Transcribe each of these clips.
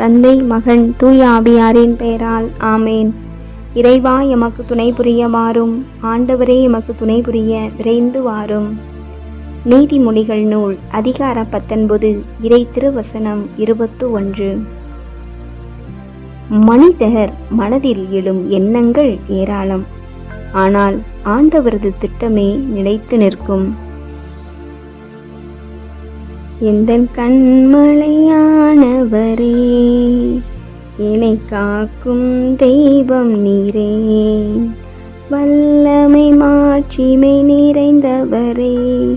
தந்தை மகன் தூய ஆவியாரின் பெயரால் ஆமேன். இறைவா எமக்கு துணை புரிய வாரும். ஆண்டவரே எமக்கு துணை புரிய விரைந்து வாரும். நீதிமொழிகள் நூல் அதிகார பத்தொன்பது இறை திருவசனம் இருபத்து ஒன்று மனிதர் மனதில் எழும் எண்ணங்கள் ஏராளம். ஆனால் ஆண்டவரது திட்டமே நிலைத்து நிற்கும். எந்த கண்மலையானவரே என்னை காக்கும் தெய்வம் நீரே. வல்லமை மாட்சிமை நிறைந்தவரே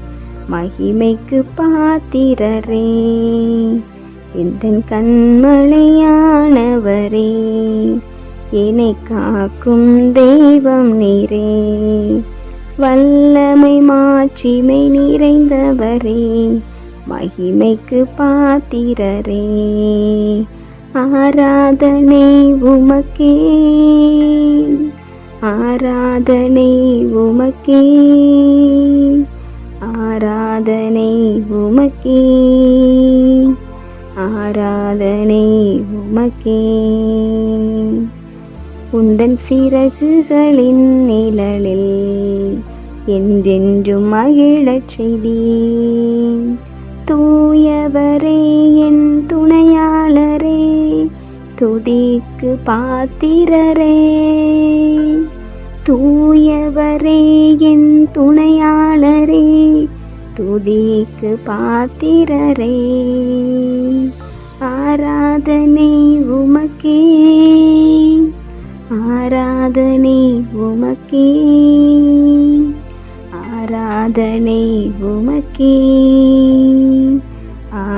மகிமைக்கு பாத்திரரே. எந்த கண்மலையானவரே என்னை காக்கும் தெய்வம் நீரே. வல்லமை மாட்சிமை நிறைந்தவரே மகிமைக்கு பாத்திரரே. ஆராதனை உமக்கே. ஆராதனை உமக்கே. ஆராதனை உமக்கே. ஆராதனை உமக்கே. உந்தன் சிறகுகளின் நிழலில் என்றென்றும் மகிழச் செய்தேன் தூயவரே என் துணையாளரே துதிக்கு பாத்திரரே. தூயவரே என் துணையாளரே துதிக்கு பாத்திரரே. ஆராதனை உமக்கே ஆராதனை உமக்கே ஆராதனை உமக்கே.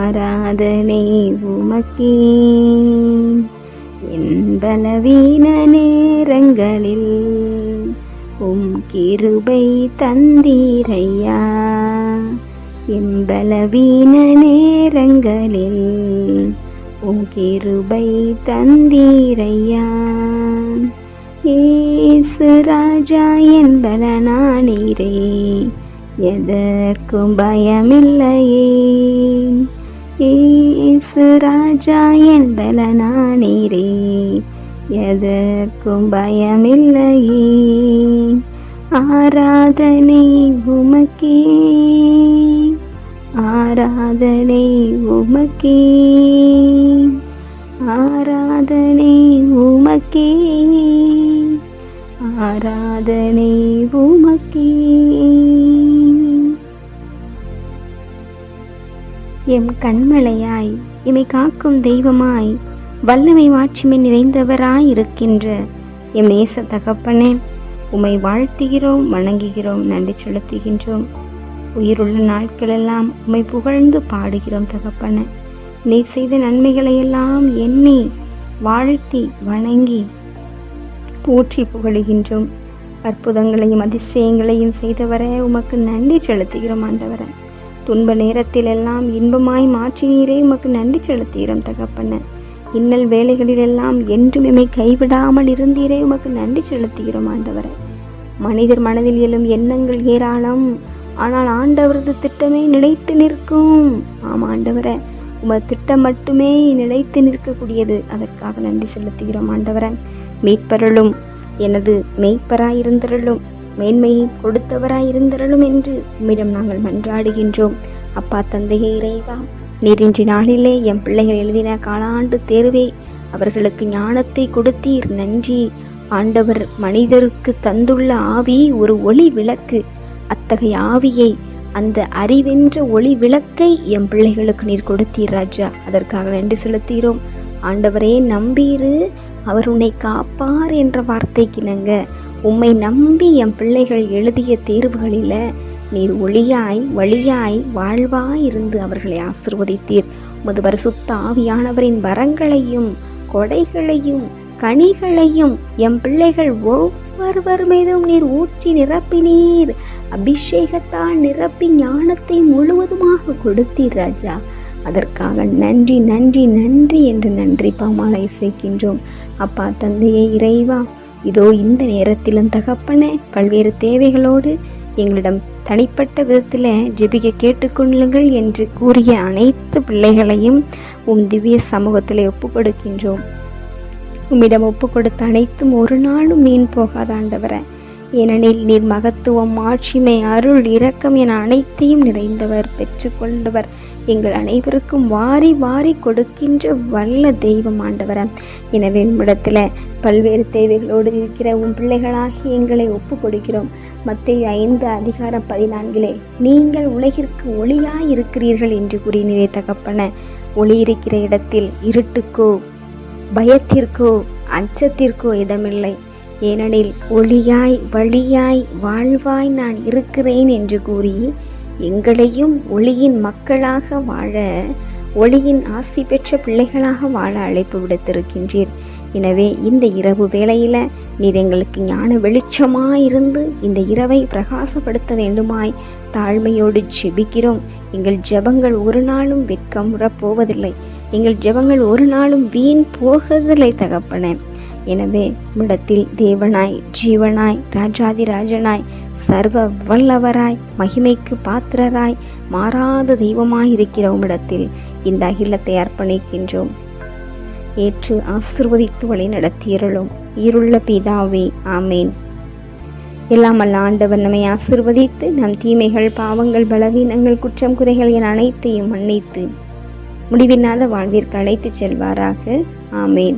ஆராதனை உமக்கே என் பலவீன நேரங்களில் உம் கிருபை தந்தீரையா. என் பலவீன நேரங்களில் உம் கிருபை தந்தீரையா. ஏசு ராஜா என் பலனானீரே எதற்கும் பயமில்லையே. ஏசு ராஜா என் நானீரே எதற்கும் பயமில்லையே. ஆராதனை உமக்கே. ஆராதனை உமக்கே. ஆராதனை உமக்கே. ஆராதனை உமக்கே. எம் கண்மலையாய் எமை காக்கும் தெய்வமாய் வல்லமை மாட்சிமை நிறைந்தவராய் இருக்கின்ற எம் நேச தகப்பனே உம்மை வாழ்த்துகிறோம் வணங்குகிறோம் நன்றி செலுத்துகின்றோம். உயிருள்ள நாட்களெல்லாம் உம்மை புகழ்ந்து பாடுகிறோம் தகப்பனே. நீ செய்த நன்மைகளையெல்லாம் எண்ணி வாழ்த்தி வணங்கி போற்றி புகழுகின்றோம். அற்புதங்களையும் அதிசயங்களையும் செய்தவரே உமக்கு நன்றி செலுத்துகிறோம் ஆண்டவரை. துன்ப நேரத்திலெல்லாம் இன்பமாய் மாற்றினீரே உமக்கு நன்றி செலுத்துகிறோம் தகப்பன. இன்னல் வேலைகளிலெல்லாம் என்றும் எம்மை கைவிடாமல் இருந்தீரே உமக்கு நன்றி செலுத்துகிறோம் ஆண்டவரை. மனிதர் மனதில் எழும் எண்ணங்கள் ஏராளம். ஆனால் ஆண்டவரது திட்டமே நிலைத்து நிற்கும். ஆமாம் ஆண்டவரை. உமது திட்டம் மட்டுமே நிலைத்து நிற்கக்கூடியது. அதற்காக நன்றி செலுத்துகிறோம் ஆண்டவரை. மீட்பருளும் எனது மெய்ப்பராயிருந்தருளும் மேன்மையை கொடுத்தவராயிருந்தரலும் என்று உம்மிடம் நாங்கள் மன்றாடுகின்றோம். அப்பா தந்தையை இறைவா நீரின்றி நாளிலே என் பிள்ளைகள் எழுதின காலாண்டு தேர்வே அவர்களுக்கு ஞானத்தை கொடுத்தீர் நன்றி. ஆண்டவர் மனிதருக்கு தந்துள்ள ஆவி ஒரு ஒளி விளக்கு. அத்தகைய ஆவியை அந்த அறிவென்ற ஒளி விளக்கை என் பிள்ளைகளுக்கு நீர் கொடுத்தீர் ராஜா. அதற்காக நன்றி செலுத்துகிறோம். ஆண்டவரே நம்பீரு அவர் உன்னை காப்பார் என்ற வார்த்தைக்கு இணங்க. உம்மை நம்பி என் பிள்ளைகள் எழுதிய தேர்வுகளில் நீர் ஒளியாய் வழியாய் வாழ்வாய் இருந்து அவர்களை ஆசிர்வதித்தீர். உமது பரிசுத்த ஆவியானவரின் வரங்களையும் கொடைகளையும் கனிகளையும் எம் பிள்ளைகள் ஒவ்வொருவர் மீதும் நீர் ஊற்றி நிரப்பினீர். அபிஷேகத்தால் நிரப்பி ஞானத்தை முழுவதுமாக கொடுத்தீர் ராஜா. அதற்காக நன்றி நன்றி நன்றி என்று நன்றி பாமாலை சேர்க்கின்றோம் அப்பா தந்தையை இறைவா இதோ இந்த நேரத்திலும் தகப்பன பல்வேறு தேவைகளோடு எங்களிடம் தனிப்பட்ட விதத்தில் ஜெபிக்க கேட்டுக்கொள்ளுங்கள் என்று கூறிய அனைத்து பிள்ளைகளையும் உம் திவ்ய சமூகத்தில் ஒப்பு கொடுக்கின்றோம் உம்மிடம் ஒப்பு கொடுத்த அனைத்தும் ஒரு நாளும் மீன் போகாதாண்டவரை ஏனெனில் நீர் மகத்துவம் ஆட்சிமை அருள் இரக்கம் என அனைத்தையும் நிறைந்தவர் பெற்றுக்கொண்டவர். எங்கள் அனைவருக்கும் வாரி வாரி கொடுக்கின்ற வல்ல தெய்வம் ஆண்டவர. எனவே உம்மிடத்தில் பல்வேறு தேவைகளோடு இருக்கிற உன் பிள்ளைகளாகி எங்களை ஒப்பு கொடுக்கிறோம் மத்திய ஐந்து அதிகாரம் பதினான்கிலே நீங்கள் உலகிற்கு ஒளியாய் இருக்கிறீர்கள் என்று கூறி தகப்பன. ஒளி இருக்கிற இடத்தில் இருட்டுக்கோ பயத்திற்கோ அச்சத்திற்கோ இடமில்லை. ஏனெனில் ஒளியாய் வழியாய் வாழ்வாய் நான் இருக்கிறேன் என்று கூறி எங்களையும் ஒளியின் மக்களாக வாழ ஒளியின் ஆசி பெற்ற பிள்ளைகளாக வாழ அழைப்பு விடுத்திருக்கின்றீர். எனவே இந்த இரவு வேளையில் நீர் எங்களுக்கு ஞான வெளிச்சமாயிருந்து இந்த இரவை பிரகாசப்படுத்த வேண்டுமாய் தாழ்மையோடு ஜெபிக்கிறோம். எங்கள் ஜெபங்கள் ஒரு நாளும் வெட்கமுறப் போவதில்லை எங்கள் ஜெபங்கள் ஒரு நாளும் வீண் போகவில்லை தகப்பனேன் எனவே இடத்தில் தேவனாய் ஜீவனாய் ராஜாதி ராஜனாய் சர்வ வல்லவராய் மகிமைக்கு பாத்திரராய் மாறாத தெய்வமாய் இருக்கிற உம்மிடத்தில் இந்த அகிலத்தை அர்ப்பணிக்கின்றோம். ஏற்று ஆசிர்வதித்து வழி நடத்தியருளும் இருள்ள பிதாவே ஆமேன். எல்லாம் ஆண்டவர் நம்மை ஆசிர்வதித்து நம் தீமைகள் பாவங்கள் பலவீனங்கள் குற்றம் குறைகள் என அனைத்தையும் மன்னித்து முடிவில்லாத வாழ்விற்கு அழைத்துச் செல்வாராக. ஆமேன்.